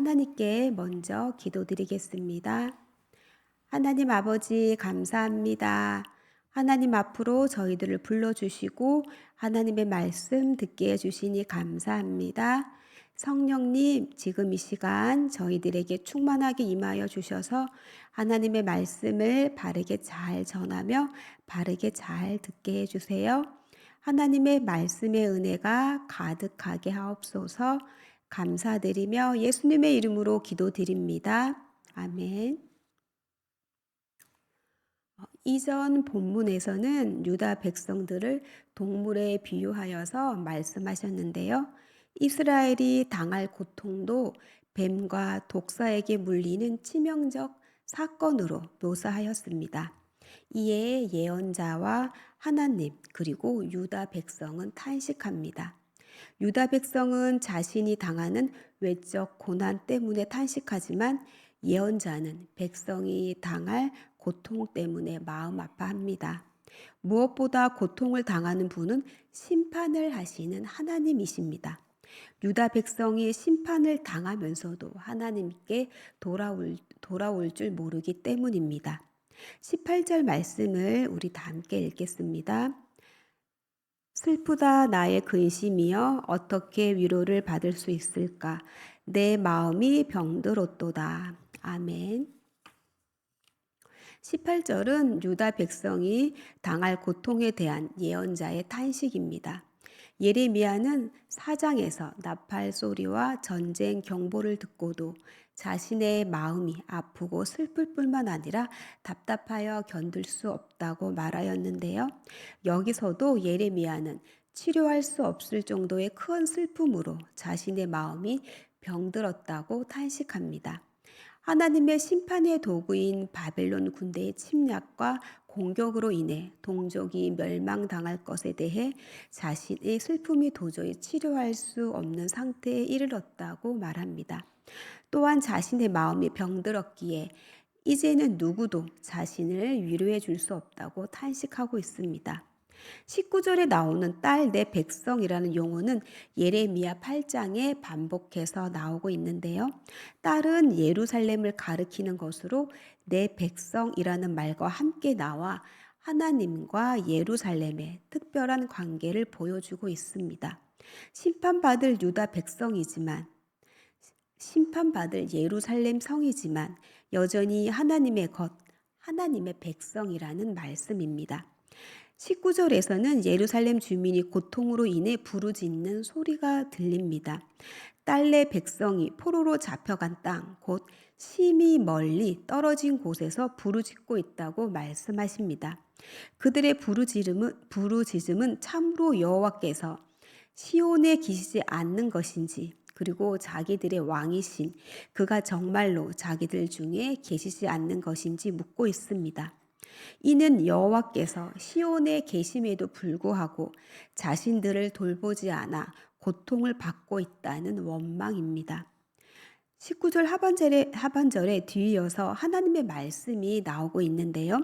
하나님께 먼저 기도드리겠습니다. 하나님 아버지 감사합니다. 하나님 앞으로 저희들을 불러주시고 하나님의 말씀 듣게 해주시니 감사합니다. 성령님, 지금 이 시간 저희들에게 충만하게 임하여 주셔서 하나님의 말씀을 바르게 잘 전하며 바르게 잘 듣게 해주세요. 하나님의 말씀의 은혜가 가득하게 하옵소서 감사드리며 예수님의 이름으로 기도드립니다. 아멘. 어, 이전 본문에서는 유다 백성들을 동물에 비유하여서 말씀하셨는데요. 이스라엘이 당할 고통도 뱀과 독사에게 물리는 치명적 사건으로 묘사하였습니다. 이에 예언자와 하나님 그리고 유다 백성은 탄식합니다. 유다 백성은 자신이 당하는 외적 고난 때문에 탄식하지만 예언자는 백성이 당할 고통 때문에 마음 아파합니다. 무엇보다 고통을 당하는 분은 심판을 하시는 하나님이십니다. 유다 백성이 심판을 당하면서도 하나님께 돌아올, 돌아올 줄 모르기 때문입니다. 18절 말씀을 우리 다 함께 읽겠습니다. 슬프다 나의 근심이여 어떻게 위로를 받을 수 있을까? 내 마음이 병들었도다. 아멘. 18절은 유다 백성이 당할 고통에 대한 예언자의 탄식입니다. 예레미야는 사장에서 나팔 소리와 전쟁 경보를 듣고도 자신의 마음이 아프고 슬플 뿐만 아니라 답답하여 견딜 수 없다고 말하였는데요. 여기서도 예레미야는 치료할 수 없을 정도의 큰 슬픔으로 자신의 마음이 병들었다고 탄식합니다. 하나님의 심판의 도구인 바벨론 군대의 침략과 공격으로 인해 동족이 멸망당할 것에 대해 자신의 슬픔이 도저히 치료할 수 없는 상태에 이르렀다고 말합니다. 또한 자신의 마음이 병들었기에 이제는 누구도 자신을 위로해 줄 수 없다고 탄식하고 있습니다. 19절에 나오는 딸 내 백성이라는 용어는 예레미야 8장에 반복해서 나오고 있는데요. 딸은 예루살렘을 가리키는 것으로 내 백성이라는 말과 함께 나와 하나님과 예루살렘의 특별한 관계를 보여주고 있습니다. 심판받을 유다 백성이지만 심판받을 예루살렘 성이지만 여전히 하나님의 것, 하나님의 백성이라는 말씀입니다. 19절에서는 예루살렘 주민이 고통으로 인해 부르짖는 소리가 들립니다. 딸내 백성이 포로로 잡혀간 땅, 곧 심히 멀리 떨어진 곳에서 부르짖고 있다고 말씀하십니다. 그들의 부르짖음은, 부르짖음은 참으로 여호와께서 시온에 계시지 않는 것인지 그리고 자기들의 왕이신 그가 정말로 자기들 중에 계시지 않는 것인지 묻고 있습니다. 이는 여호와께서 시온에 계심에도 불구하고 자신들을 돌보지 않아 고통을 받고 있다는 원망입니다. 19절 하반절에, 하반절에 뒤이어서 하나님의 말씀이 나오고 있는데요.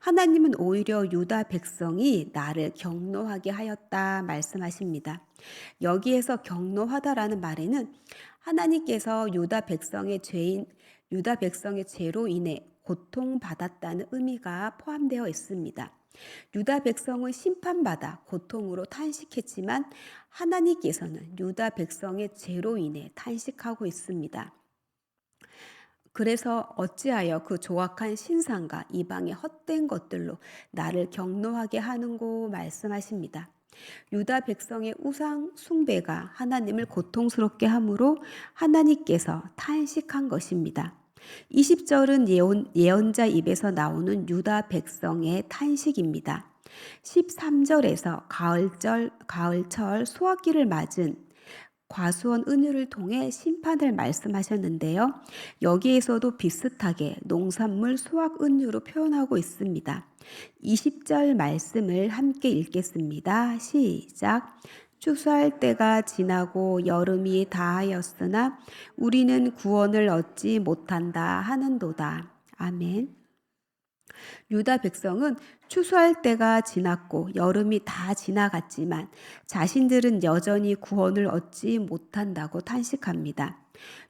하나님은 오히려 유다 백성이 나를 경노하게 하였다 말씀하십니다. 여기에서 경노하다라는 말에는 하나님께서 유다 백성의 죄인, 유다 백성의 죄로 인해 고통받았다는 의미가 포함되어 있습니다. 유다 백성은 심판받아 고통으로 탄식했지만 하나님께서는 유다 백성의 죄로 인해 탄식하고 있습니다. 그래서 어찌하여 그 조악한 신상과 이방의 헛된 것들로 나를 경노하게 하는고 말씀하십니다. 유다 백성의 우상 숭배가 하나님을 고통스럽게 함으로 하나님께서 탄식한 것입니다. 20절은 예언, 예언자 입에서 나오는 유다 백성의 탄식입니다. 13절에서 가을절, 가을철 수확기를 맞은 과수원 은유를 통해 심판을 말씀하셨는데요. 여기에서도 비슷하게 농산물 수확 은유로 표현하고 있습니다. 20절 말씀을 함께 읽겠습니다. 시작. 추수할 때가 지나고 여름이 다하였으나 우리는 구원을 얻지 못한다 하는도다. 아멘. 유다 백성은 추수할 때가 지났고 여름이 다 지나갔지만 자신들은 여전히 구원을 얻지 못한다고 탄식합니다.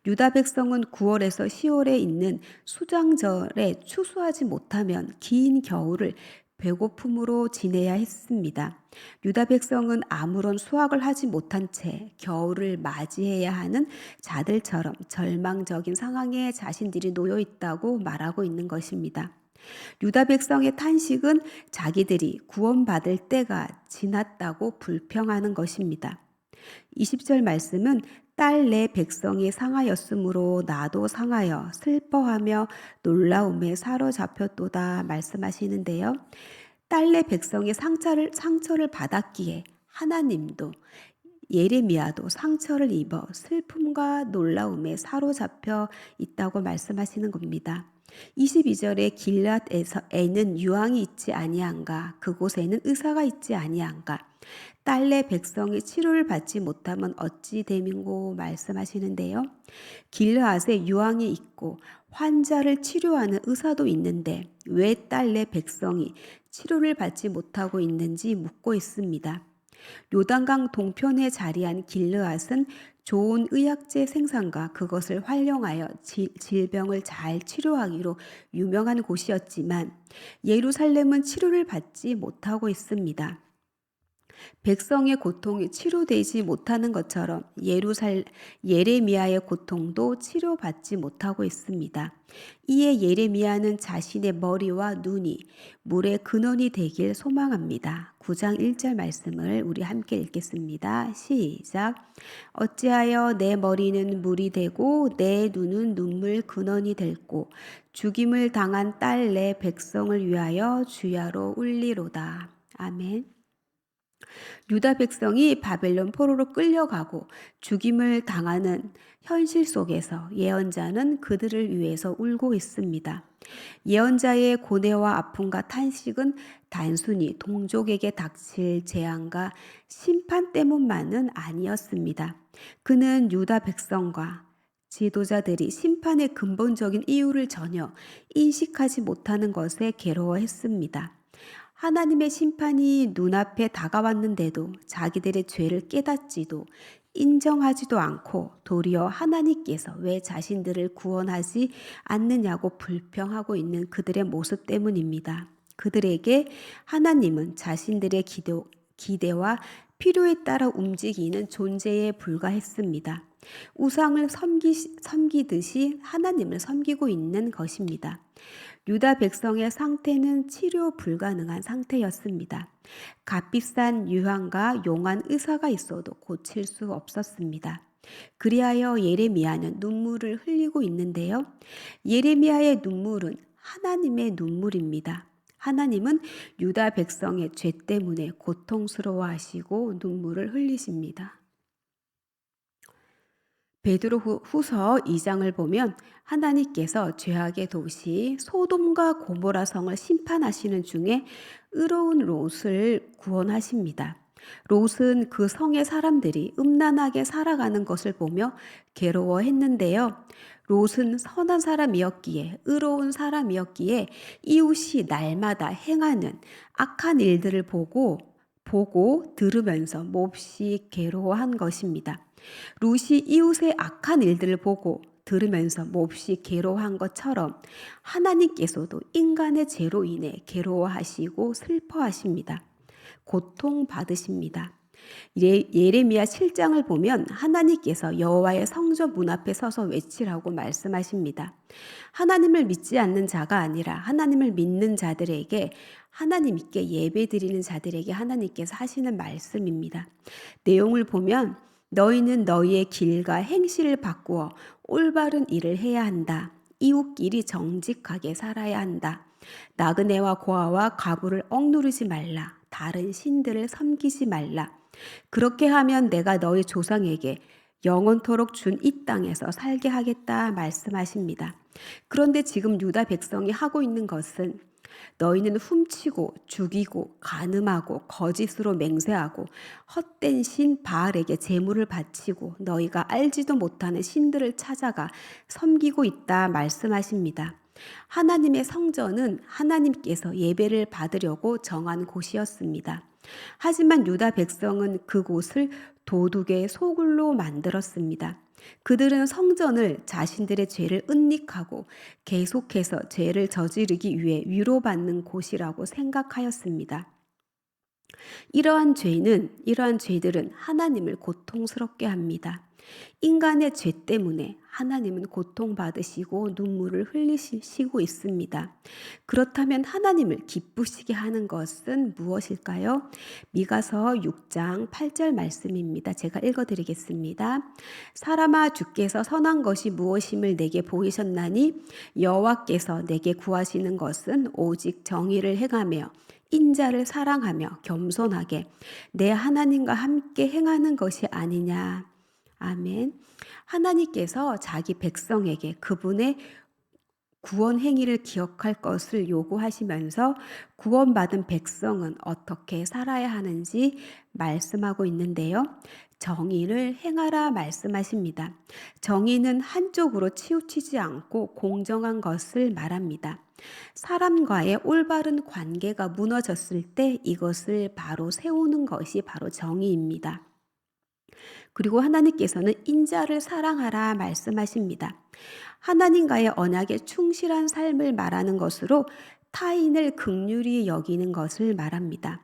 유다 백성은 9월에서 10월에 있는 수장절에 추수하지 못하면 긴 겨울을 배고픔으로 지내야 했습니다. 유다 백성은 아무런 수확을 하지 못한 채 겨울을 맞이해야 하는 자들처럼 절망적인 상황에 자신들이 놓여 있다고 말하고 있는 것입니다. 유다 백성의 탄식은 자기들이 구원받을 때가 지났다고 불평하는 것입니다. 20절 말씀은 딸 내 백성이 상하였으므로 나도 상하여 슬퍼하며 놀라움에 사로잡혔도다 말씀하시는데요. 딸 내 백성이 상처를 상처를 받았기에 하나님도 예레미야도 상처를 입어 슬픔과 놀라움에 사로잡혀 있다고 말씀하시는 겁니다. 22절에 길랏에는 유황이 있지 아니한가 그곳에는 의사가 있지 아니한가 딸내 백성이 치료를 받지 못하면 어찌 됨인고 말씀하시는데요. 길르앗에 유황이 있고 환자를 치료하는 의사도 있는데 왜 딸내 백성이 치료를 받지 못하고 있는지 묻고 있습니다. 요단강 동편에 자리한 길르앗은 좋은 의약제 생산과 그것을 활용하여 지, 질병을 잘 치료하기로 유명한 곳이었지만 예루살렘은 치료를 받지 못하고 있습니다. 백성의 고통이 치료되지 못하는 것처럼 예루살 예레미야의 고통도 치료받지 못하고 있습니다. 이에 예레미야는 자신의 머리와 눈이 물의 근원이 되길 소망합니다. 9장 1절 말씀을 우리 함께 읽겠습니다. 시작. 어찌하여 내 머리는 물이 되고 내 눈은 눈물 근원이 될고 죽임을 당한 딸 내 백성을 위하여 주야로 울리로다. 아멘. 유다 백성이 바벨론 포로로 끌려가고 죽임을 당하는 현실 속에서 예언자는 그들을 위해서 울고 있습니다. 예언자의 고뇌와 아픔과 탄식은 단순히 동족에게 닥칠 재앙과 심판 때문만은 아니었습니다. 그는 유다 백성과 지도자들이 심판의 근본적인 이유를 전혀 인식하지 못하는 것에 괴로워했습니다. 하나님의 심판이 눈앞에 다가왔는데도 자기들의 죄를 깨닫지도 인정하지도 않고 도리어 하나님께서 왜 자신들을 구원하지 않느냐고 불평하고 있는 그들의 모습 때문입니다. 그들에게 하나님은 자신들의 기도, 기대와 필요에 따라 움직이는 존재에 불과했습니다. 우상을 섬기, 섬기듯이 하나님을 섬기고 있는 것입니다. 유다 백성의 상태는 치료 불가능한 상태였습니다. 값비싼 유황과 용한 의사가 있어도 고칠 수 없었습니다. 그리하여 예레미야는 눈물을 흘리고 있는데요. 예레미야의 눈물은 하나님의 눈물입니다. 하나님은 유다 백성의 죄 때문에 고통스러워하시고 눈물을 흘리십니다. 베드로 후서 2장을 보면 하나님께서 죄악의 도시 소돔과 고모라 성을 심판하시는 중에 의로운 롯을 구원하십니다. 롯은 그 성의 사람들이 음란하게 살아가는 것을 보며 괴로워했는데요. 롯은 선한 사람이었기에 의로운 사람이었기에 이웃이 날마다 행하는 악한 일들을 보고 보고 들으면서 몹시 괴로워한 것입니다. 롯이 이웃의 악한 일들을 보고 들으면서 몹시 괴로워한 것처럼 하나님께서도 인간의 죄로 인해 괴로워하시고 슬퍼하십니다. 고통받으십니다. 예레미야 7장을 보면 하나님께서 여호와의 성전 문 앞에 서서 외치라고 말씀하십니다. 하나님을 믿지 않는 자가 아니라 하나님을 믿는 자들에게 하나님께 예배드리는 자들에게 하나님께서 하시는 말씀입니다. 내용을 보면 너희는 너희의 길과 행실을 바꾸어 올바른 일을 해야 한다. 이웃끼리 정직하게 살아야 한다. 나그네와 고아와 가부를 억누르지 말라. 다른 신들을 섬기지 말라. 그렇게 하면 내가 너희 조상에게 영원토록 준 이 땅에서 살게 하겠다 말씀하십니다. 그런데 지금 유다 백성이 하고 있는 것은 너희는 훔치고 죽이고 간음하고 거짓으로 맹세하고 헛된 신 바알에게 제물을 바치고 너희가 알지도 못하는 신들을 찾아가 섬기고 있다 말씀하십니다. 하나님의 성전은 하나님께서 예배를 받으려고 정한 곳이었습니다. 하지만 유다 백성은 그곳을 도둑의 소굴로 만들었습니다. 그들은 성전을 자신들의 죄를 은닉하고 계속해서 죄를 저지르기 위해 위로받는 곳이라고 생각하였습니다. 이러한 죄는, 이러한 죄들은 하나님을 고통스럽게 합니다. 인간의 죄 때문에 하나님은 고통받으시고 눈물을 흘리시고 있습니다. 그렇다면 하나님을 기쁘시게 하는 것은 무엇일까요? 미가서 6장 8절 말씀입니다. 제가 읽어드리겠습니다. 사람아 주께서 선한 것이 무엇임을 내게 보이셨나니 여호와께서 내게 구하시는 것은 오직 정의를 행하며 인자를 사랑하며 겸손하게 내 하나님과 함께 행하는 것이 아니냐. 아멘. 하나님께서 자기 백성에게 그분의 구원 행위를 기억할 것을 요구하시면서 구원받은 백성은 어떻게 살아야 하는지 말씀하고 있는데요. 정의를 행하라 말씀하십니다. 정의는 한쪽으로 치우치지 않고 공정한 것을 말합니다. 사람과의 올바른 관계가 무너졌을 때 이것을 바로 세우는 것이 바로 정의입니다. 그리고 하나님께서는 인자를 사랑하라 말씀하십니다. 하나님과의 언약에 충실한 삶을 말하는 것으로 타인을 극률히 여기는 것을 말합니다.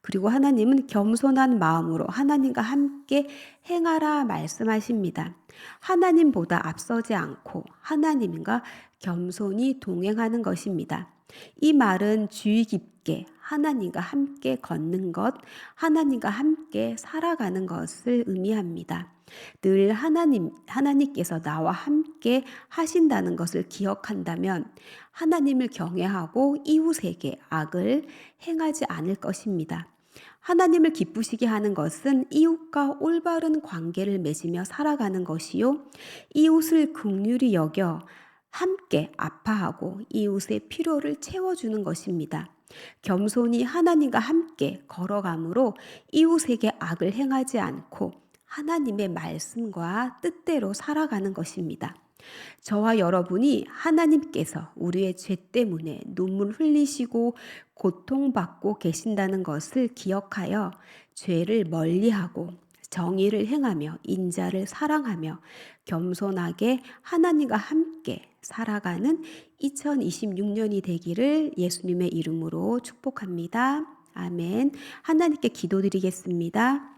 그리고 하나님은 겸손한 마음으로 하나님과 함께 행하라 말씀하십니다. 하나님보다 앞서지 않고 하나님과 겸손히 동행하는 것입니다. 이 말은 주의 깊게 하나님과 함께 걷는 것, 하나님과 함께 살아가는 것을 의미합니다. 늘 하나님, 하나님께서 나와 함께 하신다는 것을 기억한다면 하나님을 경외하고 이웃에게 악을 행하지 않을 것입니다. 하나님을 기쁘시게 하는 것은 이웃과 올바른 관계를 맺으며 살아가는 것이요. 이웃을 극률히 여겨 함께 아파하고 이웃의 필요를 채워주는 것입니다. 겸손히 하나님과 함께 걸어감으로 이웃에게 악을 행하지 않고 하나님의 말씀과 뜻대로 살아가는 것입니다. 저와 여러분이 하나님께서 우리의 죄 때문에 눈물 흘리시고 고통받고 계신다는 것을 기억하여 죄를 멀리하고 정의를 행하며 인자를 사랑하며 겸손하게 하나님과 함께 살아가는 2026년이 되기를 예수님의 이름으로 축복합니다. 아멘. 하나님께 기도드리겠습니다.